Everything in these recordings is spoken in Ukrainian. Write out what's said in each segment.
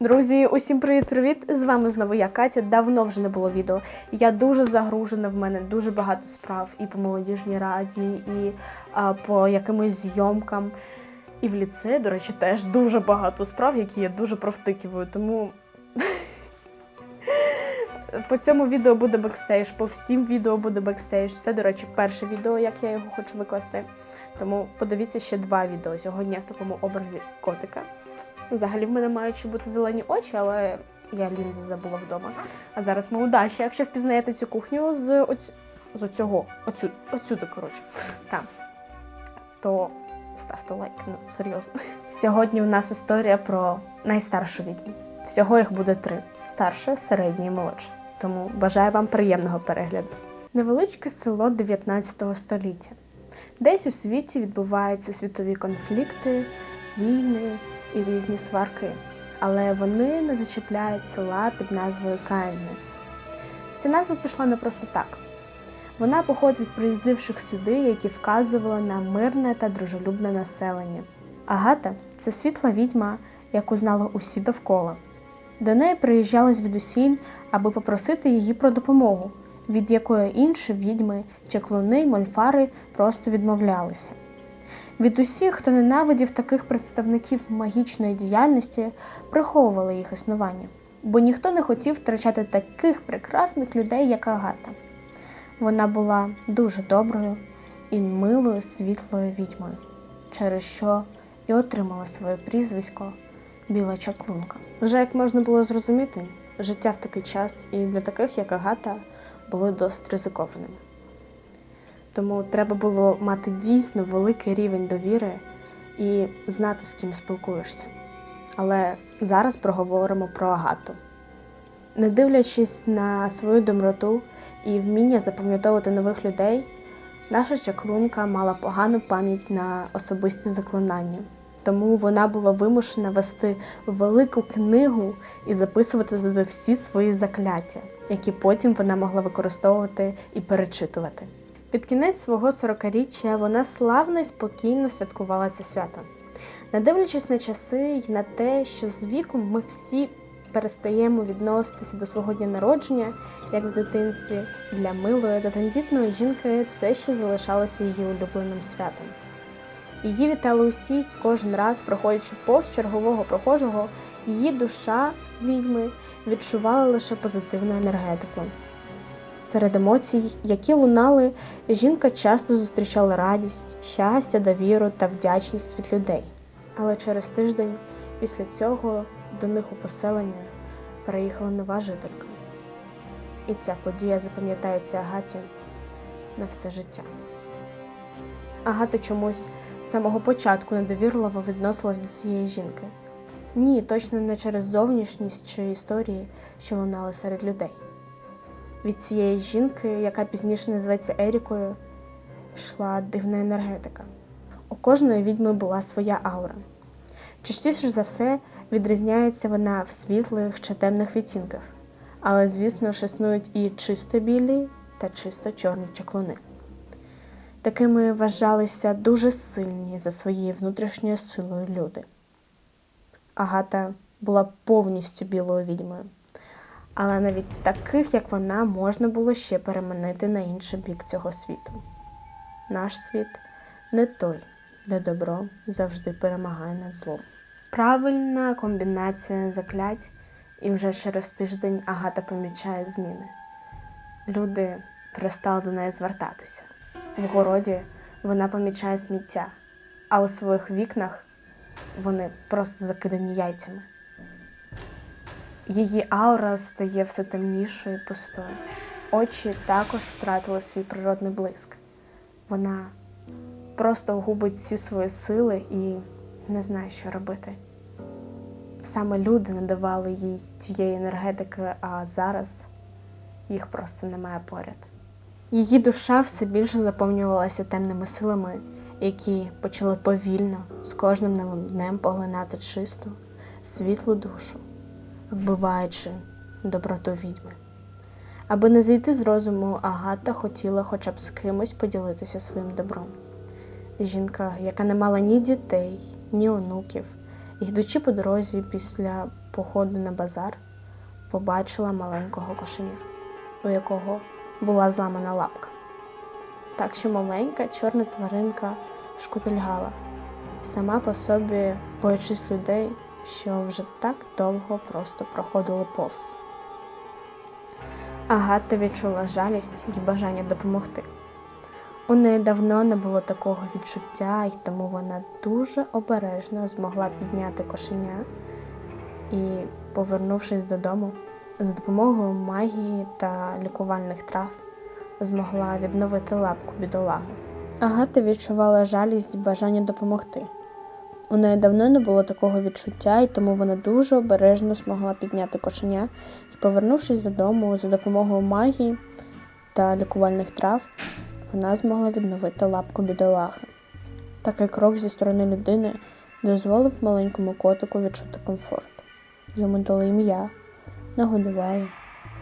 Друзі, усім привіт-привіт! З вами знову я Катя. Давно вже не було відео. Я дуже загружена, в мене дуже багато справ і по молодіжній раді, і а, по якимось зйомкам. І в ліце, до речі, теж дуже багато справ, які я дуже провтикиваю. Тому по цьому відео буде бекстейдж, по всім відео буде бекстейдж. Це, до речі, перше відео, як я його хочу викласти. Тому подивіться ще два відео. Сьогодні я в такому образі котика. Взагалі в мене мають бути зелені очі, але я лінзи забула вдома. А зараз ми удалі. Якщо впізнаєте цю кухню з оць... з оцього, оцю... отсюди, коротше, там, то ставте лайк, ну серйозно. Сьогодні в нас історія про найстаршу відьму. Всього їх буде три: старша, середня і молодша. Тому бажаю вам приємного перегляду. Невеличке село 19 століття. Десь у світі відбуваються світові конфлікти, війни і різні сварки, але вони не зачіпляють села під назвою Кайнес. Ця назва пішла не просто так. Вона походить від приїздивших сюди, які вказували на мирне та дружелюбне населення. Агата це світла відьма, яку знали усі довкола. До неї приїжджали звідусіль, аби попросити її про допомогу, від якої інші відьми, чаклуни й мольфари просто відмовлялися. Від усіх, хто ненавидів таких представників магічної діяльності, приховували їх існування, бо ніхто не хотів втрачати таких прекрасних людей, як Агата. Вона була дуже доброю і милою світлою відьмою, через що і отримала своє прізвисько Біла Чаклунка. Вже як можна було зрозуміти, життя в такий час і для таких, як Агата, були досить ризикованими. Тому треба було мати дійсно великий рівень довіри і знати, з ким спілкуєшся. Але зараз проговоримо про Агату. Не дивлячись на свою доброту і вміння запам'ятовувати нових людей, наша чаклунка мала погану пам'ять на особисті заклинання. Тому вона була вимушена вести велику книгу і записувати туди всі свої закляття, які потім вона могла використовувати і перечитувати. Під кінець свого 40-річчя вона славно і спокійно святкувала це свято. Не дивлячись на часи і на те, що з віком ми всі перестаємо відноситися до свого дня народження, як в дитинстві, для милої та тендітної жінки це ще залишалося її улюбленим святом. Її вітали усі, кожен раз, проходячи повз чергового прохожого, її душа відьми відчувала лише позитивну енергетику. Серед емоцій, які лунали, жінка часто зустрічала радість, щастя, довіру та вдячність від людей. Але через тиждень після цього до них у поселення переїхала нова жителька. І ця подія запам'ятається Агаті на все життя. Агата чомусь з самого початку недовірливо відносилась до цієї жінки. Ні, точно не через зовнішність чи історії, що лунали серед людей. Від цієї жінки, яка пізніше називається Ерікою, йшла дивна енергетика. У кожної відьми була своя аура. Частіше за все відрізняється вона в світлих чи темних відтінках, але, звісно ж, існують і чисто білі та чисто чорні чаклуни. Такими вважалися дуже сильні за своєю внутрішньою силою люди. Агата була повністю білою відьмою але навіть таких, як вона, можна було ще переманити на інший бік цього світу. Наш світ не той, де добро завжди перемагає над злом. Правильна комбінація заклять, і вже через тиждень Агата помічає зміни. Люди перестали до неї звертатися. В городі вона помічає сміття, а у своїх вікнах вони просто закидані яйцями. Її аура стає все темнішою і пустою. Очі також втратили свій природний блиск. Вона просто губить всі свої сили і не знає, що робити. Саме люди надавали їй тієї енергетики, а зараз їх просто немає поряд. Її душа все більше заповнювалася темними силами, які почали повільно з кожним новим днем поглинати чисту, світлу душу вбиваючи доброту відьми. Аби не зійти з розуму, Агата хотіла хоча б з кимось поділитися своїм добром. Жінка, яка не мала ні дітей, ні онуків, йдучи по дорозі після походу на базар побачила маленького кошеня, у якого була зламана лапка. Так що маленька чорна тваринка шкутильгала, сама по собі боячись людей, що вже так довго просто проходили повз. Агата відчула жалість і бажання допомогти. У неї давно не було такого відчуття, і тому вона дуже обережно змогла підняти кошеня і, повернувшись додому, з допомогою магії та лікувальних трав змогла відновити лапку бідолаги. Агата відчувала жалість і бажання допомогти. У неї давно не було такого відчуття, і тому вона дуже обережно змогла підняти кошеня і, повернувшись додому за допомогою магії та лікувальних трав, вона змогла відновити лапку бідолаги. Такий крок зі сторони людини дозволив маленькому котику відчути комфорт. Йому дали ім'я, нагодували,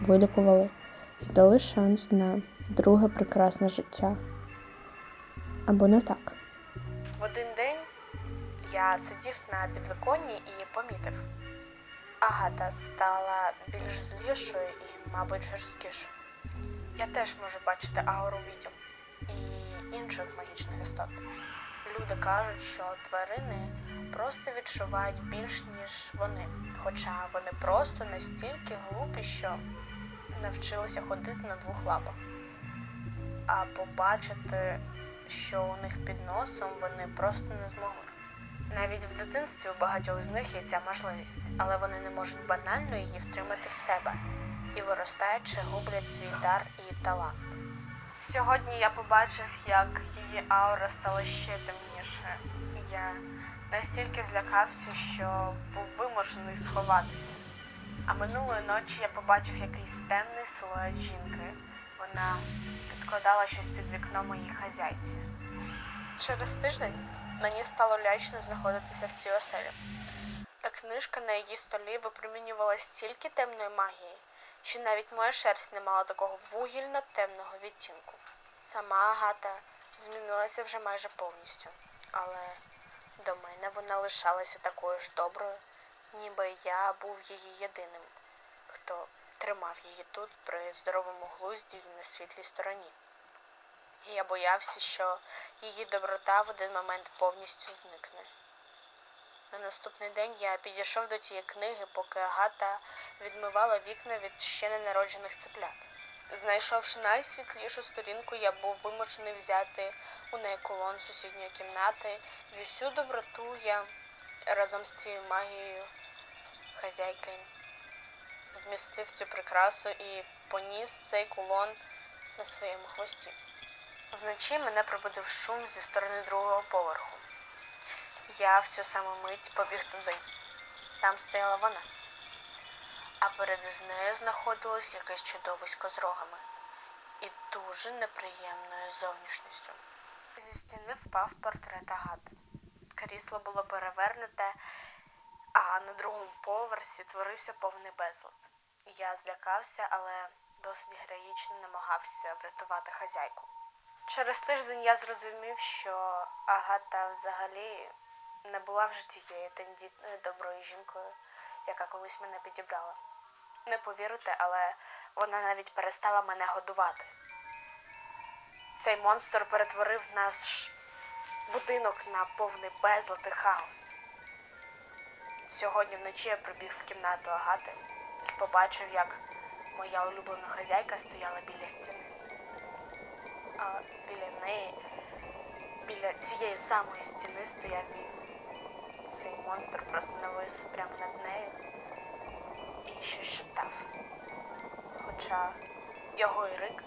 вилікували і дали шанс на друге прекрасне життя. Або не так. Один я сидів на підвиконні і помітив. Агата стала більш злішою і, мабуть, жорсткішою. Я теж можу бачити ауру відьом і інших магічних істот. Люди кажуть, що тварини просто відчувають більш, ніж вони, хоча вони просто настільки глупі, що навчилися ходити на двох лапах. А побачити, що у них під носом вони просто не змогли. Навіть в дитинстві у багатьох з них є ця можливість, але вони не можуть банально її втримати в себе і виростаючи гублять свій дар і талант. Сьогодні я побачив, як її аура стала ще темніше. Я настільки злякався, що був вимушений сховатися. А минулої ночі я побачив якийсь темний силует жінки. Вона підкладала щось під вікно моїй хазяйці. Через тиждень мені стало лячно знаходитися в цій оселі. Та книжка на її столі випромінювала стільки темної магії, що навіть моя шерсть не мала такого вугільно-темного відтінку. Сама Агата змінилася вже майже повністю, але до мене вона лишалася такою ж доброю, ніби я був її єдиним, хто тримав її тут при здоровому глузді і на світлій стороні. І я боявся, що її доброта в один момент повністю зникне. На наступний день я підійшов до тієї книги, поки Агата відмивала вікна від ще ненароджених цеплят. Знайшовши найсвітлішу сторінку, я був вимушений взяти у неї колон сусідньої кімнати, і всю доброту я разом з цією магією хазяйки вмістив цю прикрасу і поніс цей кулон на своєму хвості. Вночі мене пробудив шум зі сторони другого поверху. Я в цю саму мить побіг туди. Там стояла вона. А перед нею знаходилось якесь чудовисько з рогами і дуже неприємною зовнішністю. Зі стіни впав портрет Агати. Крісло було перевернуте, а на другому поверсі творився повний безлад. Я злякався, але досить героїчно намагався врятувати хазяйку. Через тиждень я зрозумів, що Агата взагалі не була вже тією тендітною доброю жінкою, яка колись мене підібрала. Не повірите, але вона навіть перестала мене годувати. Цей монстр перетворив наш будинок на повний безлад хаос. Сьогодні вночі я прибіг в кімнату Агати і побачив, як моя улюблена хазяйка стояла біля стіни. А біля неї, біля цієї самої стіни стояв він. Цей монстр просто навис прямо над нею і щось шептав. Хоча його і рик,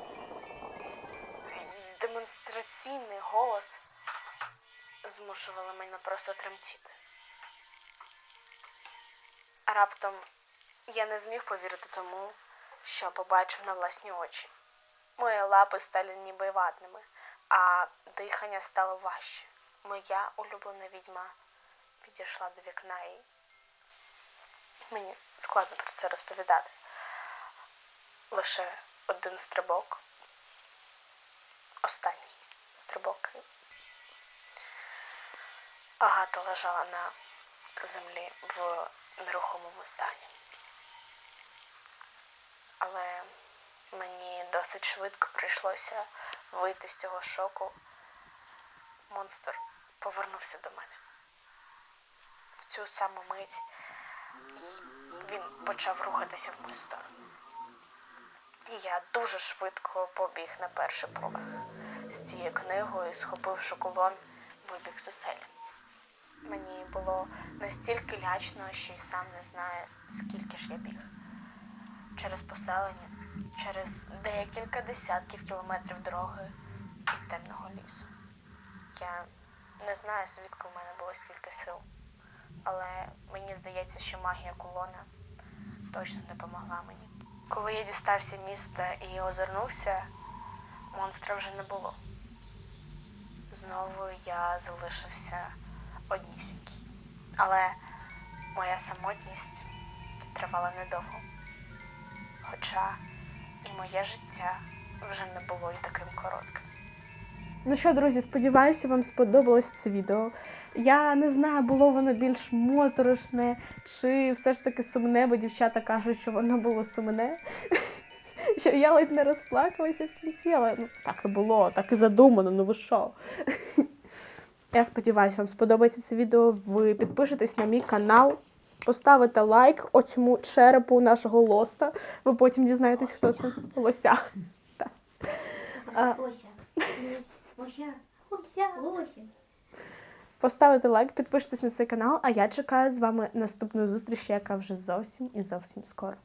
демонстраційний голос змушували мене просто тремтіти. А раптом я не зміг повірити тому, що побачив на власні очі. Мої лапи стали ніби ватними, а дихання стало важче. Моя улюблена відьма підійшла до вікна і мені складно про це розповідати. Лише один стрибок. Останній стрибок. Агата лежала на землі в нерухомому стані. Але мені досить швидко прийшлося вийти з цього шоку. Монстр повернувся до мене. В цю саму мить він почав рухатися в мою сторону. І я дуже швидко побіг на перший поверх з цією книгою, схопивши кулон, вибіг з оселі. Мені було настільки лячно, що й сам не знаю, скільки ж я біг. Через поселення, через декілька десятків кілометрів дороги і темного лісу. Я не знаю, звідки в мене було стільки сил, але мені здається, що магія кулона точно допомогла мені. Коли я дістався міста і озирнувся, монстра вже не було. Знову я залишився однісінький. Але моя самотність тривала недовго. Хоча і моє життя вже не було і таким коротким. Ну що, друзі, сподіваюся, вам сподобалось це відео. Я не знаю, було воно більш моторошне чи все ж таки сумне, бо дівчата кажуть, що воно було сумне. Що я ледь не розплакалася в кінці, але ну, так і було, так і задумано, ну ви що? Я сподіваюся, вам сподобається це відео. Ви підпишетесь на мій канал, поставите лайк оцьому черепу нашого лоста. Ви потім дізнаєтесь, хто це лося. Так. А- Ося. Ося. Ося. Ося. Поставити лайк, підпишитесь на цей канал, а я чекаю з вами наступну зустрічі, яка вже зовсім і зовсім скоро.